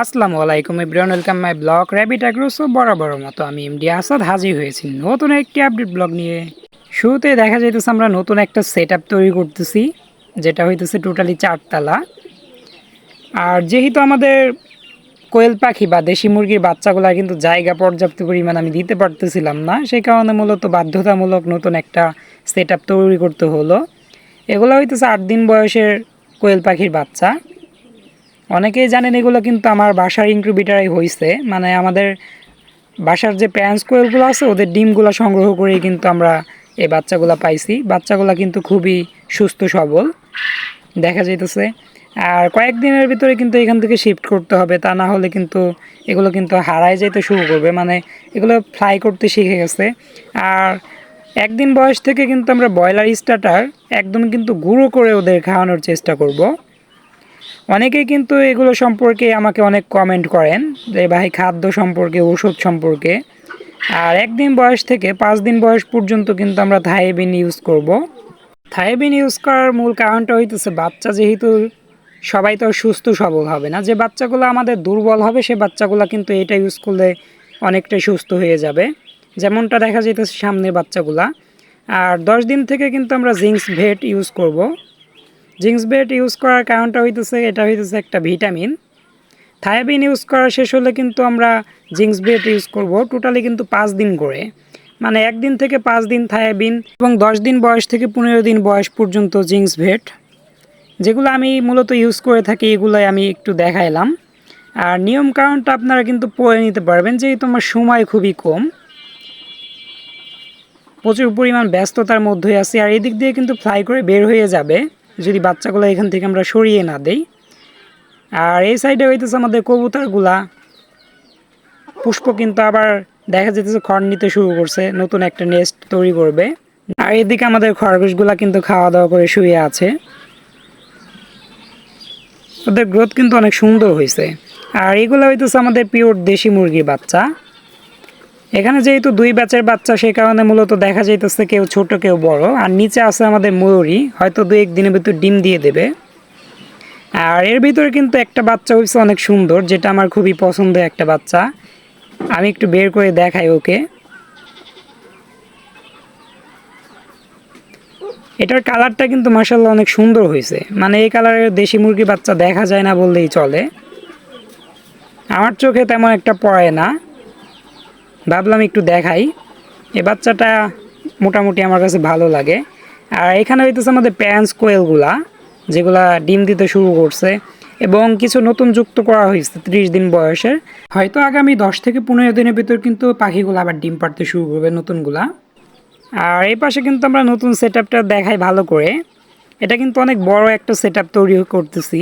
আসসালামু আলাইকুম everyone, welcome my blog rabbit অ্যাগ্রোসো বরাবর মতো আমি এমডি আসাদ হাজির হয়েছি নতুন একটি আপডেট ব্লগ নিয়ে। শুরুতে দেখা যাইতেছে আমরা নতুন একটা সেট তৈরি করতেছি, যেটা হইতেছে টোটালি চারতলা। আর যেহেতু আমাদের কোয়েল পাখি বা দেশি মুরগির বাচ্চাগুলা কিন্তু জায়গা পর্যাপ্ত পরিমাণ আমি দিতে পারতেছিলাম না, সেই কারণে মূলত বাধ্যতামূলক নতুন একটা সেট তৈরি করতে হলো। এগুলো হইতেছে আট দিন বয়সের কোয়েল পাখির বাচ্চা। অনেকেই জানেন এগুলো কিন্তু আমার বাসার ইনক্রুবিটারাই হয়েছে মানে আমাদের বাসার যে প্যান্স কোয়েলগুলো আছে, ওদের ডিমগুলো সংগ্রহ করেই কিন্তু আমরা এই বাচ্চাগুলো পাইছি। বাচ্চাগুলো কিন্তু খুবই সুস্থ, সবল, দেখা যাইতেছে। আর কয়েকদিনের ভিতরে কিন্তু এখান থেকে শিফট করতে হবে, তা না হলে কিন্তু এগুলো কিন্তু হারায় যেতে শুরু করবে। মানে এগুলো ফ্লাই করতে শিখে গেছে। আর একদিন বয়স থেকে কিন্তু আমরা ব্রয়লার স্টার্টার একদম কিন্তু গুঁড়ো করে ওদের খাওয়ানোর চেষ্টা করব। অনেকেই কিন্তু এগুলো সম্পর্কে আমাকে অনেক কমেন্ট করেন যে, ভাই, খাদ্য সম্পর্কে, ওষুধ সম্পর্কে। আর একদিন বয়স থেকে পাঁচ দিন বয়স পর্যন্ত কিন্তু আমরা থাইবিন ইউজ করব। থাইবিন ইউজ করার মূল কারণটা হইতেছে, বাচ্চা যেহেতু সবাই তো সুস্থ সবল হবে না, যে বাচ্চাগুলো আমাদের দুর্বল হবে, সে বাচ্চাগুলো কিন্তু এটা ইউজ করলে অনেকটাই সুস্থ হয়ে যাবে। যেমনটা দেখা যেতেছে সামনের বাচ্চাগুলা। আর দশ দিন থেকে কিন্তু আমরা জিঙ্কস ভেট ইউজ করব। জিঙ্কস বেড ইউজ করার কারণটা হইতেছে, এটা হইতেছে একটা ভিটামিন। থায়াবিন ইউজ করা শেষ হলে কিন্তু আমরা জিঙ্কস বেড ইউজ করব টোটালি কিন্তু পাঁচ দিন করে। মানে একদিন থেকে পাঁচ দিন থায়াবিন এবং দশ দিন বয়স থেকে পনেরো দিন বয়স পর্যন্ত জিঙ্কস ভেট যেগুলো আমি মূলত ইউজ করে থাকি, এগুলোই আমি একটু দেখাইলাম। আর নিয়ম কারণটা আপনারা কিন্তু পড়ে নিতে পারবেন, যেহেতু আমার সময় খুবই কম। প্রচুর পরিমাণ ব্যস্ততার মধ্যে আছি, আর এদিক দিয়ে কিন্তু ফ্লাই করে বের হয়ে যাবে। যদি বাচ্চাগুলো এখান থেকে আমরা সরিয়ে না দেই। আর এই সাইডে হইতেছে আমাদের কবুতরগুলা। পুষ্প কিন্তু আবার দেখা যেতেছে খড় নিতে শুরু করছে, নতুন একটা নেস্ট তৈরি করবে। আর এদিকে আমাদের খরগোশগুলা কিন্তু খাওয়া দাওয়া করে শুয়ে আছে। ওদের গ্রোথ কিন্তু অনেক সুন্দর হয়েছে আর এগুলো হইতেছে আমাদের পিওর দেশি মুরগির বাচ্চা। এখানে যেহেতু দুই ব্যাচের বাচ্চা সেই কারণে মূলত দেখা যাইতেছে কেউ ছোট, কেউ বড়। আর নিচে আছে আমাদের ময়ূরী হয়তো দু এক দিনের ভিতর ডিম দিয়ে দেবে। আর এর ভিতরে কিন্তু একটা বাচ্চা হয়েছে অনেক সুন্দর, যেটা আমার খুবই পছন্দের একটা বাচ্চা। আমি একটু বের করে দেখাই ওকে। এটার কালারটা কিন্তু মার্শাল্লাহ অনেক সুন্দর হয়েছে মানে এই কালারের দেশি মুরগি বাচ্চা দেখা যায় না বললেই চলে। আমার চোখে তেমন একটা পড়ে না। ভাবলাম একটু দেখাই। এই বাচ্চাটা মোটামুটি আমার কাছে ভালো লাগে। আর এখানে হইতেছে আমাদের প্যান্স কোয়েলগুলা যেগুলা ডিম দিতে শুরু করছে এবং কিছু নতুন যুক্ত করা হয়েছে ত্রিশ দিন বয়সের। হয়তো আগামী দশ থেকে পনেরো দিনের ভিতর কিন্তু পাখিগুলো আবার ডিম পাড়তে শুরু করবে নতুনগুলা। আর এই পাশে কিন্তু আমরা নতুন সেট আপটা দেখাই ভালো করে। এটা কিন্তু অনেক বড় একটা সেট তৈরি করতেছি।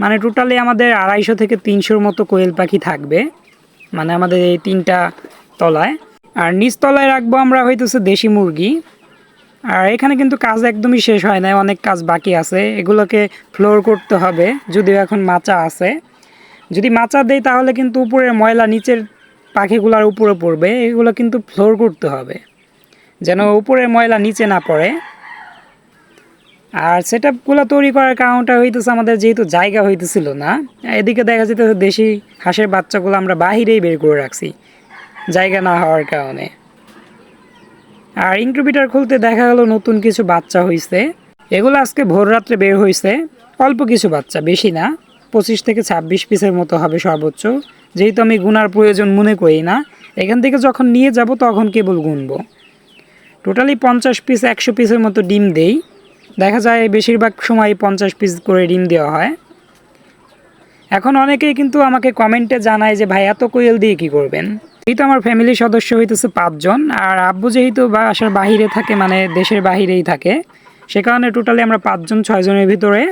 মানে টোটালি আমাদের আড়াইশো থেকে তিনশোর মতো কোয়েল পাখি থাকবে। মানে আমাদের এই তিনটা তলায় আর নিচ তলায় রাখব আমরা হইতেছে দেশি মুরগি। আর এখানে কিন্তু কাজ একদমই শেষ হয় না অনেক কাজ বাকি আছে। এগুলোকে ফ্লোর করতে হবে, যদিও এখন মাচা আছে। যদি মাচা দেই তাহলে কিন্তু উপরের ময়লা নিচের পাখিগুলোর উপরে পড়বে, এগুলো কিন্তু ফ্লোর করতে হবে। যেন উপরের ময়লা নিচে না পড়ে। আর সেট আপগুলো তৈরি করার কারণটা হইতেছে আমাদের যেহেতু জায়গা হইতেছিল না, এদিকে দেখা যেতেছে দেশি হাঁসের বাচ্চাগুলো আমরা বাহিরেই বের করে রাখছি। জায়গা না হওয়ার কারণে। আর ইনক্রুবিটার খুলতে দেখা গেল নতুন কিছু বাচ্চা হয়েছে এগুলো আজকে ভোর রাত্রে বের হয়েছে অল্প কিছু বাচ্চা, বেশি না। পঁচিশ থেকে ছাব্বিশ পিসের মতো হবে সর্বোচ্চ। যেহেতু আমি গুনার প্রয়োজন মনে করি না, এখান থেকে যখন নিয়ে যাব তখন কেবল গুনবো। টোটালি পঞ্চাশ পিস, একশো পিসের মতো ডিম দেই। দেখা যায় বেশিরভাগ সময় পঞ্চাশ পিস করে ডিম দেওয়া হয়। এখন অনেকেই কিন্তু আমাকে কমেন্টে জানায় যে, ভাই, এত কোয়েল দিয়ে কি করবেন? যেহেতু আমার ফ্যামিলির সদস্য হইতেছে পাঁচজন, আর আব্বু যেহেতু বাসার বাহিরে থাকে মানে দেশের বাহিরেই থাকে, সে কারণে টোটালি আমরা পাঁচজন, ছয়জনের ভিতরে।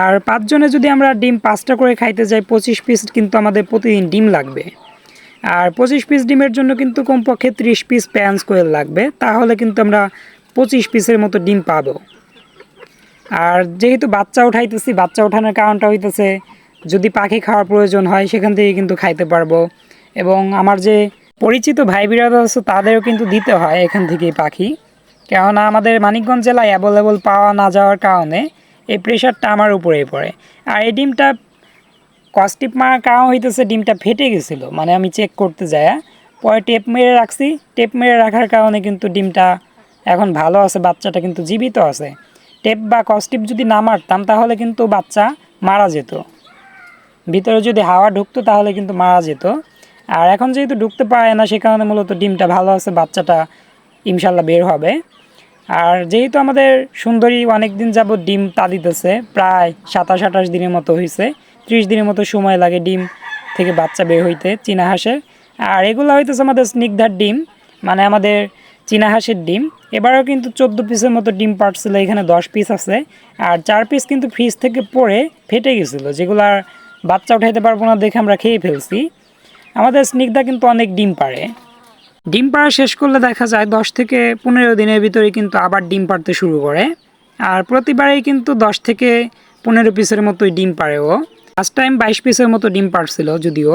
আর পাঁচজনে যদি আমরা ডিম পাঁচটা করে খাইতে যাই, পঁচিশ পিস কিন্তু আমাদের প্রতিদিন ডিম লাগবে। আর পঁচিশ পিস ডিমের জন্য কিন্তু কমপক্ষে ত্রিশ পিস প্যান্স কোয়েল লাগবে, তাহলে কিন্তু আমরা পঁচিশ পিসের মতো ডিম পাবো। আর যেহেতু বাচ্চা উঠাইতেছি, বাচ্চা ওঠানোর কারণটা হইতেছে, যদি পাখি খাওয়ার প্রয়োজন হয়, সেখান থেকে কিন্তু খাইতে পারব। এবং আমার যে পরিচিত ভাই বিরাদ আছে তাদেরও কিন্তু দিতে হয় এখান থেকেই পাখি। কেননা আমাদের মানিকগঞ্জ জেলায় অ্যাভেলেবল পাওয়া না যাওয়ার কারণে এই প্রেশারটা আমার উপরেই পড়ে। আর এই ডিমটা কস্টিপ মারার কারণ হইতেছে ডিমটা ফেটে গেছিল। মানে আমি চেক করতে যাই পরে টেপ মেরে রাখছি। টেপ মেরে রাখার কারণে কিন্তু ডিমটা এখন ভালো আছে, বাচ্চাটা কিন্তু জীবিত আছে। টেপ বা কস্টিপ যদি না মারতাম, তাহলে কিন্তু বাচ্চা মারা যেত। ভিতরে যদি হাওয়া ঢুকতো, তাহলে কিন্তু মারা যেত। আর এখন যেহেতু ঢুকতে পারে না, সে কারণে মূলত ডিমটা ভালো আছে, বাচ্চাটা ইনশাল্লাহ বের হবে। আর যেহেতু আমাদের সুন্দরী অনেক দিন যাবত ডিম তা দিতেছে, প্রায় সাতাশ আঠাশ দিনের মতো হয়েছে ত্রিশ দিনের মতো সময় লাগে ডিম থেকে বাচ্চা বের হইতে, চীনা হাঁসের আর এগুলো হইতেছে আমাদের স্নিগ্ধার ডিম মানে আমাদের চীনা হাঁসের ডিম। এবারও কিন্তু চোদ্দ পিসের মতো ডিম পাড়ছিল, এখানে দশ পিস আছে। আর চার পিস কিন্তু ফ্রিজ থেকে পড়ে ফেটে গেছিল, যেগুলো আর বাচ্চা উঠাইতে পারব না দেখে আমরা খেয়ে ফেলছি। আমাদের স্নিগ্ধা কিন্তু অনেক ডিম পারে ডিম পাড়া শেষ করলে দেখা যায় দশ থেকে পনেরো দিনের ভিতরে কিন্তু আবার ডিম পাড়তে শুরু করে। আর প্রতিবারেই কিন্তু দশ থেকে পনেরো পিসের মতোই ডিম পারে ও। ফার্স্ট টাইম বাইশ পিসের মতো ডিম পাড়ছিল যদিও।